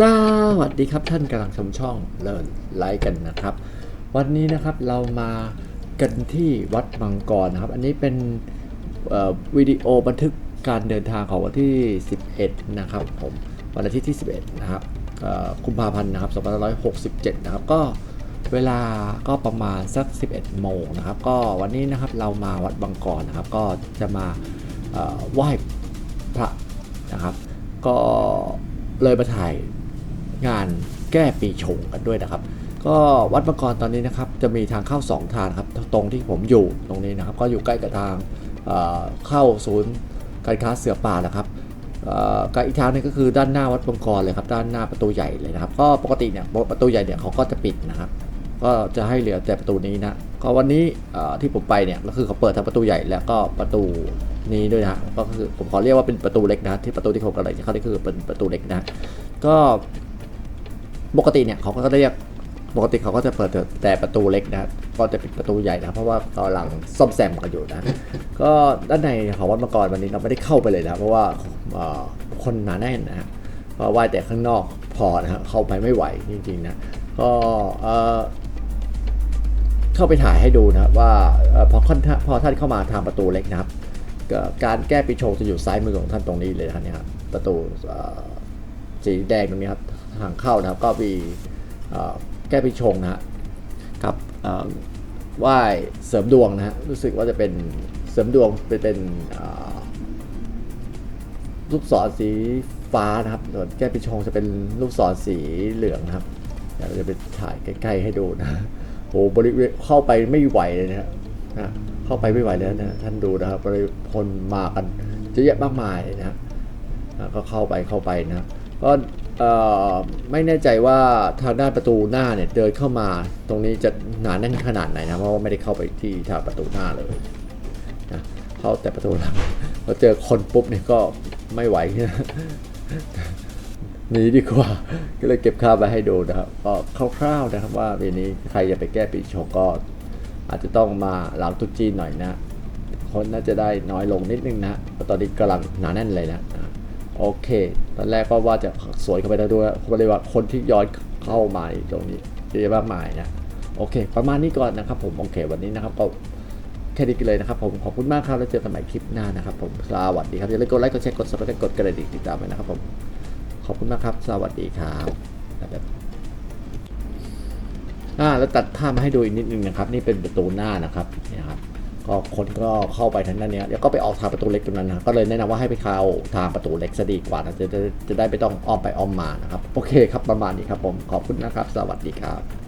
สวัสดีครับท่านกำลังชมช่องเลิศไลค์กันนะครับ วันนี้นะครับเรามากันที่วัดมังกรนะครับ อันนี้เป็นวิดีโอบันทึกการเดินทางของวันที่ 11 นะครับผมวันอาทิตย์ที่ 11 นะครับเอ่อกุมภาพันธ์นะครับ2567 นะครับ ก็เวลาก็ประมาณสัก 11 โมงนะครับ ก็วันนี้นะครับเรามาวัดบางกรนะครับ ก็จะมาไหว้พระนะครับ ก็เลยมาถ่าย งานแก้ปีชงกันด้วยนะครับ ก็วัดมังกรตอนนี้นะครับจะมีทางเข้า 2 ทางครับตรงที่ผมอยู่ตรงนี้นะครับ ก็อยู่ใกล้กับทางเเข้าศูนย์การค้าเสือป่านะครับกับอีกทางนึงก็คือด้านหน้าวัดมังกรเลยครับด้านหน้าประตูใหญ่เลยนะครับ ก็ปกติเนี่ยประตูใหญ่เนี่ยเขาก็จะปิดนะครับ ก็จะให้เหลือแต่ประตูนี้นะก็วันนี้ที่ผมไปเนี่ยก็คือเขาเปิดทั้งประตูใหญ่แล้วก็ประตูนี้ด้วยนะฮะก็คือผมขอเรียกว่าเป็นประตูเล็กนะที่ประตูที่ผมกำลังจะเข้านี่คือเป็นประตูเล็กนะ ก็ ปกติเนี่ยเขาก็เรียกปกติเขาก็จะเปิดแต่ประตูเล็กนะก็จะปิดประตูใหญ่นะเพราะว่ากำลังซ่อมแซมกันอยู่นะ ก็ด้านในของวัดมังกรวันนี้เราไม่ได้เข้าไปเลยนะเพราะว่าคนหนาแน่นนะเพราะว่าแต่ข้างนอกพอนะเข้าไปไม่ไหวจริงๆนะก็เข้าไปถ่ายให้ดูนะว่าพอท่านพอท่านเข้ามาทางประตูเล็กนะครับการแก้ปีชงจะอยู่ซ้ายมือของท่านตรงนี้เลยนะครับประตูสีแดงตรงนี้ครับ ทางเข้านะครับ ก็มีแก้ปีชงนะฮะกับเอ่อไหว้เสริมดวงนะฮะรู้สึกว่าจะเป็นเสริมดวงเป็นเป็นลูกศรสีฟ้านะครับส่วนแก้ปีชงจะเป็นลูกศรสีเหลืองนะครับเดี๋ยวเราจะไปถ่ายใกล้ๆให้ดูนะโหบริเวณเข้าไปไม่ไหวเลยนะฮะนะเข้าไปไม่ไหวแล้วนะท่านดูนะครับบริคนมากันเยอะแยะมากมายนะฮะก็เข้าไปเข้าไปนะก็ ไม่แน่ใจว่าทางด้านประตูหน้าเนี่ยเดินเข้ามาตรงนี้จะหนาแน่นขนาดไหนนะเพราะว่าไม่ได้เข้าไปที่ทางประตูหน้าเลยนะเข้าแต่ประตูหลังพอเจอคนปุ๊บเนี่ยก็ไม่ไหวหนีดีกว่าก็เลยเก็บภาไว้ให้ดูนะครับก็คร่าวๆนะครับว่าปีนี้ใครจะไปแก้ปีชงก็อาจจะต้องมาหลังตรุษจีนหน่อยนะ คนน่าจะได้น้อยลงนิดนึงนะตอนนี้กำลังหนาแน่นเลยนะ โอเค ตอนแรกก็ว่าจะสวยเข้าไปแล้วด้วยก็เลยว่าคนที่ย้อนเข้ามาตรงนี้เยอะมากมายนะ โอเค ประมาณนี้ก่อนนะครับผม โอเค วันนี้นะครับก็แค่นี้กันเลยนะครับผม ขอบคุณมากครับ แล้วเจอกันใหม่คลิปหน้านะครับผม สวัสดีครับ อย่าลืมกดไลค์ กดแชร์ กดซับสไครต์กดกระดิ่งติดตามไว้นะครับผม ขอบคุณมากครับ สวัสดีครับนะครับอ่า แล้วตัดภาพมาให้ดูอีกนิดนึงนะครับ นี่เป็นประตูหน้านะครับ นี่ครับ ก็คนก็เข้าไปทางด้านเนี้ยเดี๋ยวก็ไปออกทางประตูเล็กตรงนั้นนะก็เลยแนะนำว่าให้ไปเข้าทางประตูเล็กซะดีกว่านะจะจะจะได้ไม่ต้องอ้อมไปอ้อมมานะครับโอเคครับประมาณนี้ครับผมขอบคุณนะครับ สวัสดีครับ